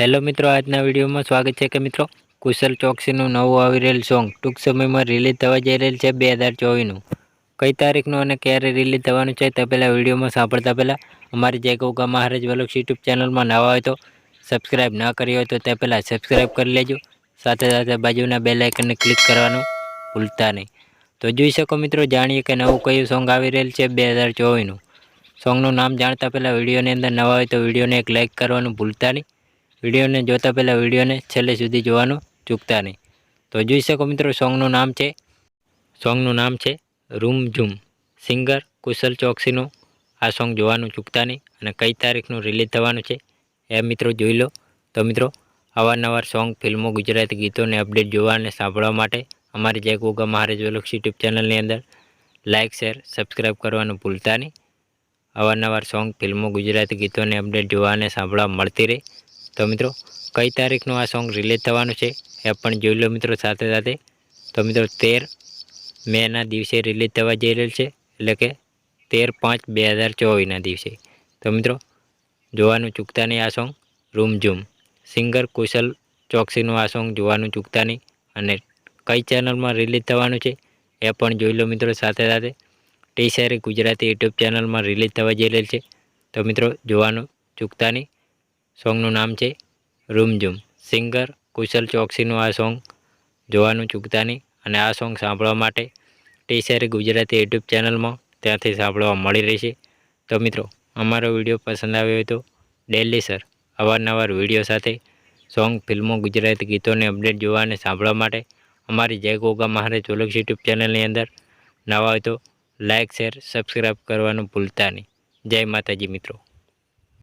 Hello મિત્રો, આજના વિડીયોમાં સ્વાગત છે કે મિત્રો, કુશલ ચોકસીનું નવું આવી રહેલ સોંગ ટૂંક સમયમાં રિલીઝ થવા જઈ રહેલ છે બે હજાર ચોવીસનું. કઈ તારીખનું અને ક્યારે રિલીઝ થવાનું છે તે પહેલાં વિડીયોમાં સાંભળતા પહેલાં અમારી જય ગૌગા મહારાજ વલોક્સ યુટ્યુબ ચેનલમાં નવા હોય તો સબસ્ક્રાઈબ ના કરી હોય તો તે પહેલાં સબસ્ક્રાઈબ કરી લેજો. સાથે સાથે બાજુના બે લાઇકનને ક્લિક કરવાનું ભૂલતા નહીં. તો જોઈ શકો મિત્રો, જાણીએ કે નવું કયું સોંગ આવી રહેલ છે બે હજાર ચોવીસનું. સોંગનું નામ જાણતા પહેલાં વિડીયોની અંદર નવા હોય તો વિડીયોને એક લાઇક કરવાનું ભૂલતા નહીં. વિડીયોને જોતા પહેલાં વિડીયોને છેલ્લે સુધી જોવાનું ચૂકતા નહીં. તો જોઈ શકો મિત્રો, સોંગનું નામ છે, સોંગનું નામ છે રૂમ ઝૂમ. સિંગર કુશલ ચોકસીનું આ સોંગ જોવાનું ચૂકતા નહીં અને કઈ તારીખનું રિલીઝ થવાનું છે એ મિત્રો જોઈ લો. તો મિત્રો, અવારનવાર સોંગ, ફિલ્મો, ગુજરાતી ગીતોને અપડેટ જોવા અને સાંભળવા માટે અમારી જય ગોગા મહારાજ વલક્ષ યુટ્યુબ ચેનલની અંદર લાઇક શેર સબસ્ક્રાઈબ કરવાનું ભૂલતા નહીં. અવારનવાર સોંગ, ફિલ્મો, ગુજરાતી ગીતોને અપડેટ જોવા અને સાંભળવા મળતી રહે. તો મિત્રો, કઈ તારીખનું આ સોંગ રિલીઝ થવાનું છે એ પણ જોઈ લો મિત્રો સાથે સાથે. તો મિત્રો, તેર મેના દિવસે રિલીઝ થવા જઈ રહેલ છે, એટલે કે તેર પાંચ બે હજાર ચોવીસના દિવસે. તો મિત્રો, જોવાનું ચૂકતા નહીં આ song room zoom. Singer Kushal ચોકસીનું આ સોંગ જોવાનું ચૂકતા નહીં અને કઈ ચેનલમાં રિલીઝ થવાનું છે એ પણ જોઈ લો મિત્રો સાથે સાથે. ટી ગુજરાતી યુટ્યુબ ચેનલમાં રિલીઝ થવા જઈ રહેલ છે. તો મિત્રો, જોવાનું ચૂકતા નહીં. સોંગનું નામ છે રૂમઝુમ સિંગર કુશલ ચોકસીનું આ સોંગ જોવાનું ચૂકતા નહીં અને આ સોંગ સાંભળવા માટે ટી શેરી ગુજરાતી યુટ્યુબ ચેનલમાં ત્યાંથી સાંભળવા મળી રહેશે. તો મિત્રો, અમારો વીડિયો પસંદ આવ્યો હોય તો ડેલી સર અવારનવાર વીડિયો સાથે સોંગ, ફિલ્મો, ગુજરાતી ગીતોને અપડેટ જોવા અને સાંભળવા માટે અમારી જય ગોગા મહારાજ ઓલક્ષ યુટ્યુબ ચેનલની અંદર નવા હોય તો લાઇક શેર સબસ્ક્રાઈબ કરવાનું ભૂલતા નહીં. જય માતાજી મિત્રો.